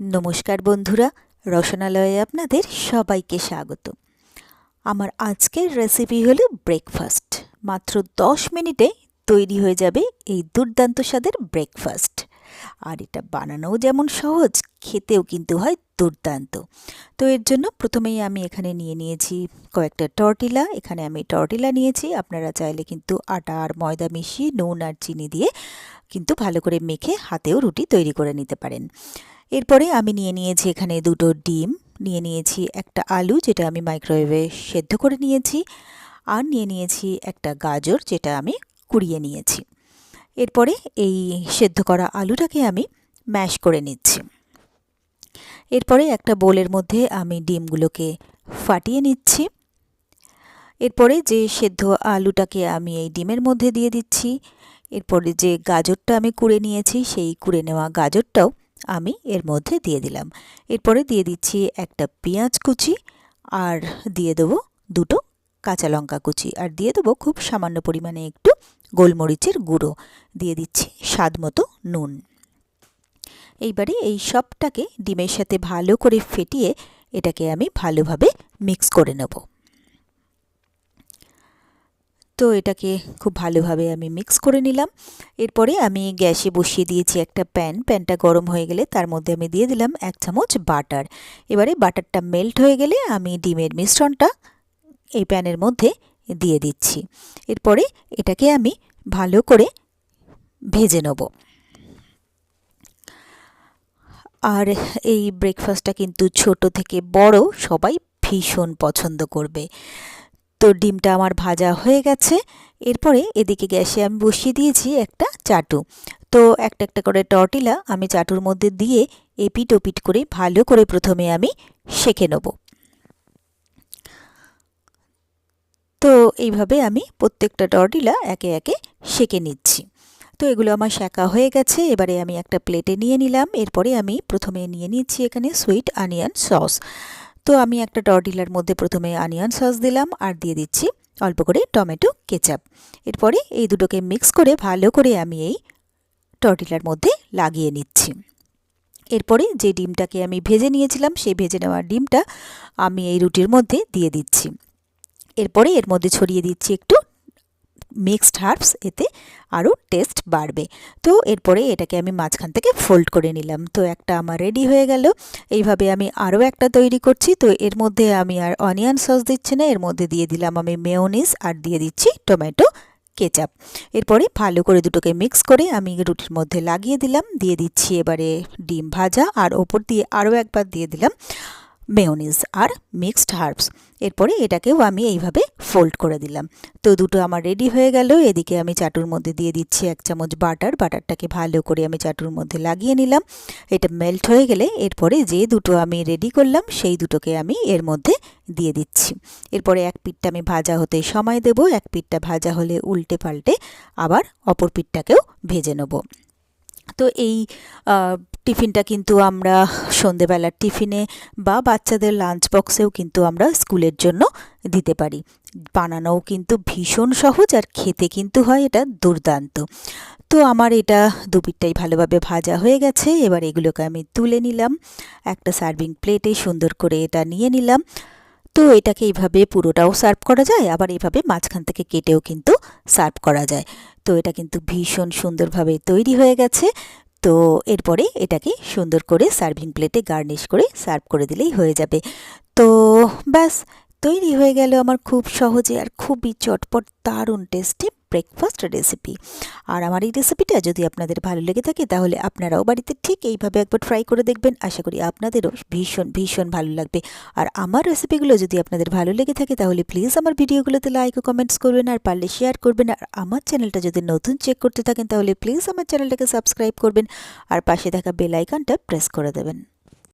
নমস্কার বন্ধুরা, রসনালয়ে আপনাদের সবাইকে স্বাগত। আমার আজকের রেসিপি হলো ব্রেকফাস্ট মাত্র দশ মিনিটে তৈরি হয়ে যাবে এই দুর্দান্ত স্বাদের ব্রেকফাস্ট আর এটা বানানোও যেমন সহজ, খেতেও কিন্তু হয় দুর্দান্ত। তো এর জন্য প্রথমেই আমি এখানে নিয়ে নিয়েছি কয়েকটা টর্টিলা এখানে আমি টর্টিলা নিয়েছি। আপনারা চাইলে কিন্তু আটা আর ময়দা মিশিয়ে নুন আর চিনি দিয়ে কিন্তু ভালো করে মেখে হাতেও রুটি তৈরি করে নিতে পারেন। এরপরে আমি নিয়ে নিয়েছি এখানে দুটো ডিম, নিয়ে নিয়েছি একটা আলু যেটা আমি মাইক্রোওয়েভে সেদ্ধ করে নিয়েছি, আর নিয়ে নিয়েছি একটা গাজর যেটা আমি কুড়িয়ে নিয়েছি। এরপরে এই সেদ্ধ করা আলুটাকে আমি ম্যাশ করে নিচ্ছি। এরপরে একটা বোলের মধ্যে আমি ডিমগুলোকে ফাটিয়ে নিচ্ছি। এরপরে যে সেদ্ধ আলুটাকে আমি এই ডিমের মধ্যে দিয়ে দিচ্ছি, এরপরে যে গাজরটা আমি কুড়ে নিয়েছি, সেই কুড়ে নেওয়া গাজরটাও আমি এর মধ্যে দিয়ে দিলাম। এরপরে দিয়ে দিচ্ছি একটা পেঁয়াজ কুচি আর দিয়ে দেবো দুটো কাঁচা লঙ্কা কুচি। আর দিয়ে দেবো খুব সামান্য পরিমাণে একটু গোলমরিচের গুঁড়ো। দিয়ে দিচ্ছি স্বাদ মতো নুন। এইবারে এই সবটাকে ডিমের সাথে ভালো করে ফেটিয়ে এটাকে আমি ভালোভাবে মিক্স করে নেব। তো এটাকে খুব ভালোভাবে আমি মিক্স করে নিলাম। এরপরে আমি গ্যাসে বসিয়ে দিয়েছি একটা প্যান প্যানটা গরম হয়ে গেলে তার মধ্যে আমি দিয়ে দিলাম এক চামচ বাটার এবারে বাটারটা মেল্ট হয়ে গেলে আমি ডিমের মিশ্রণটা এই প্যানের মধ্যে দিয়ে দিচ্ছি। এরপরে এটাকে আমি ভালো করে ভেজে নেব। আর এই ব্রেকফাস্টটা কিন্তু ছোট থেকে বড় সবাই ভীষণ পছন্দ করবে। তো ডিমটা আমার ভাজা হয়ে গেছে। এরপরে এদিকে গ্যাসে আমি বসিয়ে দিয়েছি একটা চাটু। তো একটা একটা করে টর্টিলা আমি চাটুর মধ্যে দিয়ে এপিট ওপিট করে ভালো করে প্রথমে আমি সেঁকে নেব। তো এইভাবে আমি প্রত্যেকটা টর্টিলা একে একে সেঁকে নিচ্ছি। তো এগুলো আমার শেখা হয়ে গেছে, এবারে আমি একটা প্লেটে নিয়ে নিলাম। এরপরে আমি প্রথমে নিয়ে নিচ্ছি এখানে সুইট আনিয়ন সস। তো আমি একটা টর্টিলার মধ্যে প্রথমে আনিয়ন সস দিলাম আর দিয়ে দিচ্ছি অল্প করে টমেটো কেচাপ। এরপরে এই দুটোকে মিক্স করে ভালো করে আমি এই টর্টিলার মধ্যে লাগিয়ে নিচ্ছি। এরপরে যে ডিমটাকে আমি ভেজে নিয়েছিলাম, সেই ভেজে নেওয়া ডিমটা আমি এই রুটির মধ্যে দিয়ে দিচ্ছি। এরপরে এর মধ্যে ছড়িয়ে দিচ্ছি একটু মিক্সড হার্বস এতে আরও টেস্ট বাড়বে। তো এরপরে এটাকে আমি মাঝখান থেকে ফোল্ড করে নিলাম। তো একটা আমার রেডি হয়ে গেল। এইভাবে আমি আরও একটা তৈরি করছি। তো এর মধ্যে আমি আর অনিয়ন সস দিচ্ছি না। এর মধ্যে দিয়ে দিলাম আমি মেয়োনিস আর দিয়ে দিচ্ছি টমেটো কেচাপ এরপরে ভালো করে দুটোকে মিক্স করে আমি রুটির মধ্যে লাগিয়ে দিলাম। দিয়ে দিচ্ছি এবারে ডিম ভাজা। আর ওপর দিয়ে আরও একবার দিয়ে দিলাম। মেয়োনিজ আর মিক্সড হার্বস এরপরে এটাকেও আমি এইভাবে ফোল্ড করে দিলাম। তো দুটো আমার রেডি হয়ে গেল। এদিকে আমি চাটুর মধ্যে দিয়ে দিচ্ছি এক চামচ বাটার বাটারটাকে ভালো করে আমি চাটুর মধ্যে লাগিয়ে নিলাম। এটা মেল্ট হয়ে গেলে এরপরে যে দুটো আমি রেডি করলাম, সেই দুটোকে আমি এর মধ্যে দিয়ে দিচ্ছি। এরপরে এক পিঠটা আমি ভাজা হতে সময় দেব। এক পিঠটা ভাজা হলে উল্টে পাল্টে আবার অপর পিঠটাকেও ভেজে নেব। তো এই টিফিনটা কিন্তু আমরা সন্ধেবেলার টিফিনে বা বাচ্চাদের লাঞ্চ বক্সেও কিন্তু আমরা স্কুলের জন্য দিতে পারি। বানানোও কিন্তু ভীষণ সহজ আর খেতে কিন্তু হয় এটা দুর্দান্ত। তো আমার এটা দুপিটটাই ভালোভাবে ভাজা হয়ে গেছে, এবার এগুলোকে আমি তুলে নিলাম। একটা সার্ভিং প্লেটে সুন্দর করে এটা নিয়ে নিলাম। তো এটাকে এইভাবে পুরোটাও সার্ভ করা যায়, আবার এইভাবে মাঝখান থেকে কেটেও কিন্তু সার্ভ করা যায়। তো এটা কিন্তু ভীষণ সুন্দরভাবে তৈরি হয়ে গেছে। তো এরপরে এটাকে সুন্দর করে সার্ভিং প্লেটে গার্নিশ করে সার্ভ করে দিলেই হয়ে যাবে। তো ব্যাস, তৈরি হয়ে গেল আমার খুব সহজে আর খুবই চটপট, দারুণ টেস্টি ব্রেকফাস্ট রেসিপি আর আমার এই রেসিপিটা যদি আপনাদের ভালো লেগে থাকে, তাহলে আপনারাও বাড়িতে ঠিক এইভাবে একবার ট্রাই করে দেখবেন। আশা করি আপনাদেরও ভীষণ ভীষণ ভালো লাগবে। আর আমার রেসিপিগুলো যদি আপনাদের ভালো লেগে থাকে, তাহলে প্লিজ আমার ভিডিওগুলোতে লাইক ও কমেন্টস করবেন, আর পারলে শেয়ার করবেন। আর আমার চ্যানেলটা যদি নতুন চেক করতে থাকেন, তাহলে প্লিজ আমার চ্যানেলটাকে সাবস্ক্রাইব করবেন। আর পাশে থাকা বেল আইকনটা প্রেস করে দেবেন।